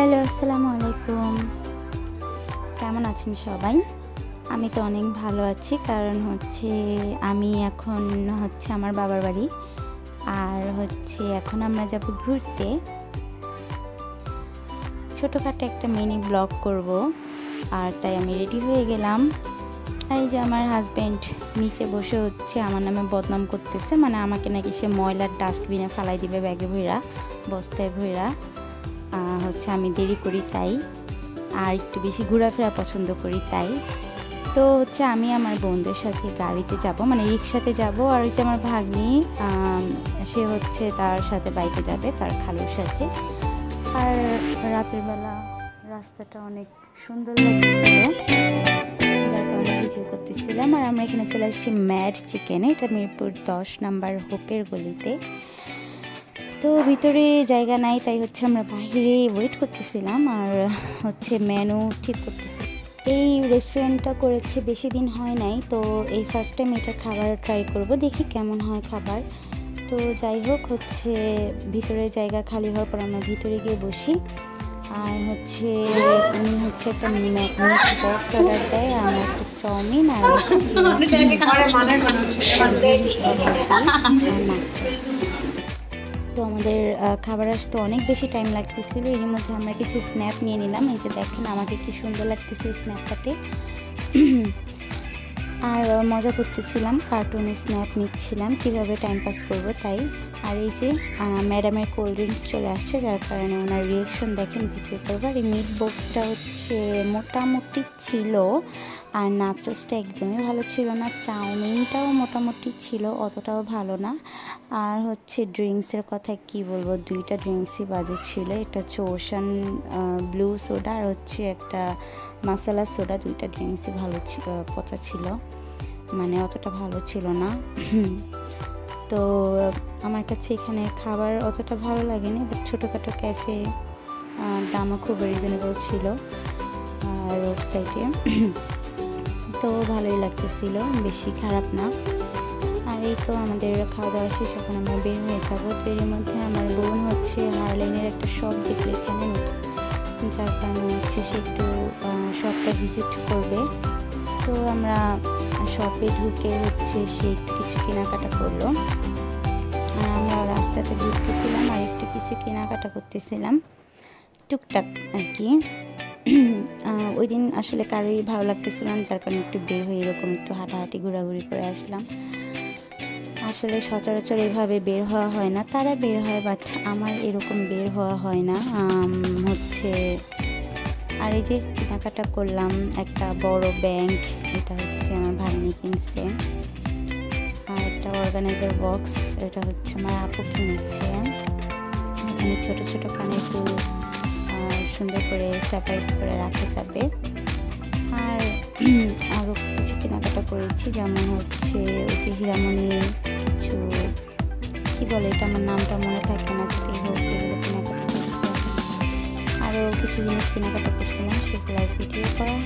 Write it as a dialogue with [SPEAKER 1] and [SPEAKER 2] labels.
[SPEAKER 1] Hello, আসসালামু আলাইকুম। কেমন আছেন সবাই? আমি তো অনেক ভালো আছি, কারণ হচ্ছে আমি এখন হচ্ছে আমার বাবার বাড়ি, আর হচ্ছে এখন আমরা যাব ঘুরতে। ছোটোখাটো একটা মিনি ব্লগ করব, আর তাই আমি রেডি হয়ে গেলাম। এই যে আমার হাজব্যান্ড নিচে বসে হচ্ছে আমার নামে বদনাম করতেছে মানে আমাকে নাকি সে ময়লার ডাস্টবিনে ফালাই দিবে ব্যাগে ভইরা, বস্তায় ভইরা। হচ্ছে আমি দেরি করি তাই, আর একটু বেশি ঘোরাফেরা পছন্দ করি তাই। তো হচ্ছে আমি আমার বোনদের সাথে গাড়িতে যাব মানে রিক্সাতে যাব, আর হচ্ছে আমার ভাগ্নি সে হচ্ছে তার সাথে বাইকে যাবে, তার খালুর সাথে। আর রাতের বেলা রাস্তাটা অনেক সুন্দর লাগতেছিল, যার কারণে ভিডিও করতেছিলাম। আর আমরা এখানে চলে আসছি ম্যাড চিকেনে, এটা মিরপুর দশ নাম্বার হোপের গলিতে। তো ভিতরে জায়গা নাই তাই হচ্ছে আমরা বাইরে ওয়েট করতেছিলাম আর হচ্ছে মেনু ঠিক করতেছি। এই রেস্টুরেন্টটা করেছে বেশি দিন হয় নাই তো এই ফার্স্ট টাইম এটা খাবার ট্রাই করব দেখি কেমন হয় খাবার। তো যাই হোক হচ্ছে ভিতরে জায়গা খালি হওয়ার পর আমরা ভিতরে গিয়ে বসি। আর হচ্ছে উনি হচ্ছে একটা বক্স অর্ডার দেয় আর একটা চাউমিন আর আমাদের খাবার আসতে অনেক বেশি টাইম লাগতেছিল। এর মধ্যে আমরা কিছু স্ন্যাপ নিয়ে নিলাম। এই যে দেখেন আমাকে কি সুন্দর লাগতেছে স্ন্যাপটাতে আর মজা করতেছিলাম। কার্টুনে স্ন্যাপ নিচ্ছিলাম। কীভাবে টাইম পাস করব তাই। আর এই যে ম্যাডামের কোল্ড ড্রিঙ্কস চলে আসছে, যার কারণে ওনার রিয়েকশন দেখেন ভিডিও করব আর এই মিট বক্সটা হচ্ছে মোটামুটি ছিল আর নাচসটা একদমই ভালো ছিল না, চাউমিনটাও মোটামুটি ছিল, অতটাও ভালো না। আর হচ্ছে ড্রিঙ্কসের কথা কি বলব, দুইটা ড্রিঙ্কসই বাজে ছিল এটা হচ্ছে ওশান ব্লু সোডা আর হচ্ছে একটা মাসালা সোডা, দুইটা ড্রিঙ্কসই ভালো ছিল, পচা ছিল মানে অতটা ভালো ছিল না। তো আমার কাছে এখানে খাবার অতটা ভালো লাগেনি বাট ছোটোখাটো ক্যাফে দামও খুব রিজনেবল ছিল রোড সাইডে তো ভালোই লাগতেছিল, বেশি খারাপ না। আর এই তো আমাদের খাওয়া দাওয়া শেষ, এখন আমরা বের হয়ে যাব। তো এর মধ্যে আমার বোন হচ্ছে হারলাইনের একটা শপ দেখল এখানে। যার কারণে হচ্ছে সে একটু শপটা ভিজিট করবে। তো আমরা শপে ঢুকে হচ্ছে সে একটু কিছু কেনাকাটা করল। আর আমরা রাস্তাতে ঘুরতেছিলাম আর একটু কিছু কেনাকাটা করতেছিলাম। টুকটাক আর কি। ওই দিন আসলে কারোই ভালো লাগতেছিল না, যার কারণে একটু বের হয়ে এরকম একটু হাঁটাহাঁটি, ঘোরাঘুরি করে আসলাম। আসলে সচরাচর এভাবে বের হওয়া হয় না, তারা বের হয় বাট আমার এরকম বের হওয়া হয় না। হচ্ছে আর এই যে কেনাকাটা করলাম একটা বড় ব্যাংক এটা হচ্ছে আমার ভাগ্নি কিনছে। আর একটা অর্গানাইজার বক্স এটা হচ্ছে আমার আপু কিনেছে। এখানে ছোট ছোট কানের সুন্দর করে সেপারেট করে রাখা যাবে। আর আরও কিছু কেনাকাটা করেছি, যেমন হচ্ছে ওই যে হিরামণি কিছু, কী বলে এটা, আমার নামটা মনে থাকে না যদি হোক, এগুলো কেনাকাটা করছি। আরও কিছু জিনিস কেনাকাটা করছিলাম, সেগুলো ভিডিও করা